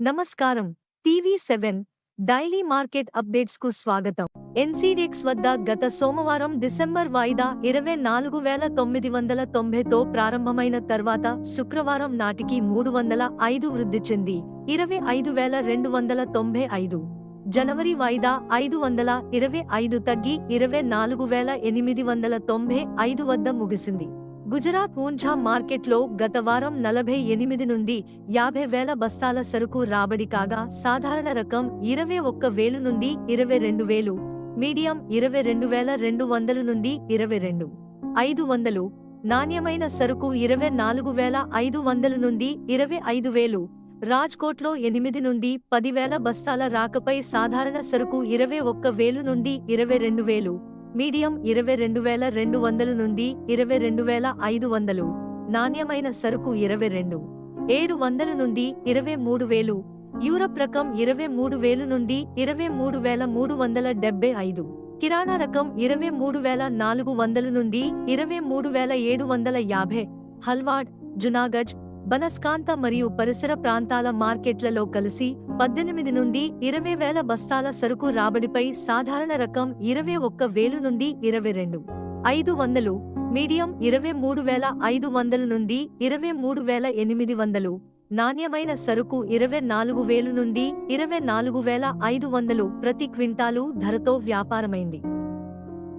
నమస్కారం. TV seven daily market అప్డేట్స్కు స్వాగతం. ఎన్సీడెక్స్ వద్ద గత సోమవారం డిసెంబర్ వాయిదా ఇరవై నాలుగు వేల తొమ్మిది వందల తొంభైతో ప్రారంభమైన తర్వాత శుక్రవారం నాటికి మూడు వందల ఐదు వృద్ధి చెంది. ఇరవై ఐదు వేల రెండు వందల తొంభై ఐదు. జనవరి వాయిదా ఐదు వందల ఇరవై ఐదు తగ్గి ఇరవై నాలుగు వేల ఎనిమిది వందల తొంభై ఐదు వద్ద ముగిసింది. గుజరాత్ ఊంఝా మార్కెట్లో గత వారం నలభై ఎనిమిది నుండి యాభై వేల బస్తాల సరుకు రాబడి కాగా సాధారణ రకం ఇరవై ఒక్క వేలు నుండి ఇరవై రెండు వేలు మీడియం ఇరవై రెండు వేల రెండు వందలు నుండి ఇరవై రెండు ఐదు వందలు నాణ్యమైన సరుకు ఇరవై నాలుగు వేల ఐదు వందలు నుండి ఇరవై ఐదు వేలు రాజ్కోట్లో ఎనిమిది నుండి పదివేల బస్తాల రాకపై సాధారణ సరుకు ఇరవై ఒక్క వేలు నుండి ఇరవై రెండు వేలు మీడియం ఇరవై రెండు వేల రెండు వందలు నుండి ఇరవై రెండు వేల ఐదు వందలు. నాణ్యమైన సరుకు ఇరవై రెండు. ఏడు వందల నుండి ఇరవై మూడు వేలు. యూరప్ రకం ఇరవై మూడు వేలు నుండి ఇరవై మూడు వేల మూడు వందల డెబ్బై ఐదు. కిరాణా రకం ఇరవై మూడు వేల నాలుగు వందలు నుండి ఇరవై మూడు వేల ఏడు వందల యాభై. హల్వాడ్ జునాగఢ్ బనస్కాంత మరియు పరిసర ప్రాంతాల మార్కెట్లలో కలిసి పద్దెనిమిది నుండి ఇరవై వేల బస్తాల సరుకు రాబడిపై సాధారణ రకం ఇరవై ఒక్క వేలు నుండి ఇరవై రెండు ఐదు వందలు మీడియం ఇరవై మూడు వేల ఐదు వందలు నుండి ఇరవై మూడు వేల ఎనిమిది వందలు నాణ్యమైన సరుకు ఇరవై నాలుగు వేలు నుండి ఇరవై నాలుగు వేల ఐదు వందలు ప్రతి క్వింటాలు ధరతో వ్యాపారమైంది.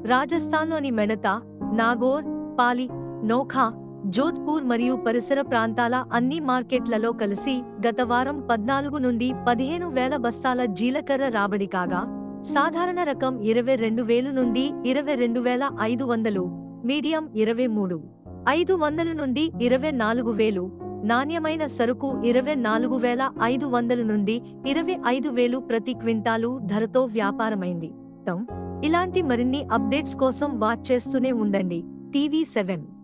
రాజస్థాన్లోని మెడత నాగోర్ పాలి నోఖా జోధ్పూర్ మరియు పరిసర ప్రాంతాల అన్ని మార్కెట్లలో కలిసి గత వారం పద్నాలుగు నుండి పదిహేను వేల బస్తాల జీలకర్ర రాబడి కాగా సాధారణ రకం ఇరవై రెండు వేలు నుండి ఇరవై రెండు వేల ఐదు వందలు మీడియం ఇరవై మూడు ఐదు వందలు నుండి ఇరవై నాలుగు వేలు నాణ్యమైన సరుకు ఇరవై నాలుగు వేల ఐదు వందలు నుండి ఇరవై ఐదు వేలు ప్రతి క్వింటాలు ధరతో వ్యాపారమైంది. ఇలాంటి మరిన్ని అప్డేట్స్ కోసం వాచ్ చేస్తూనే ఉండండి. TV seven.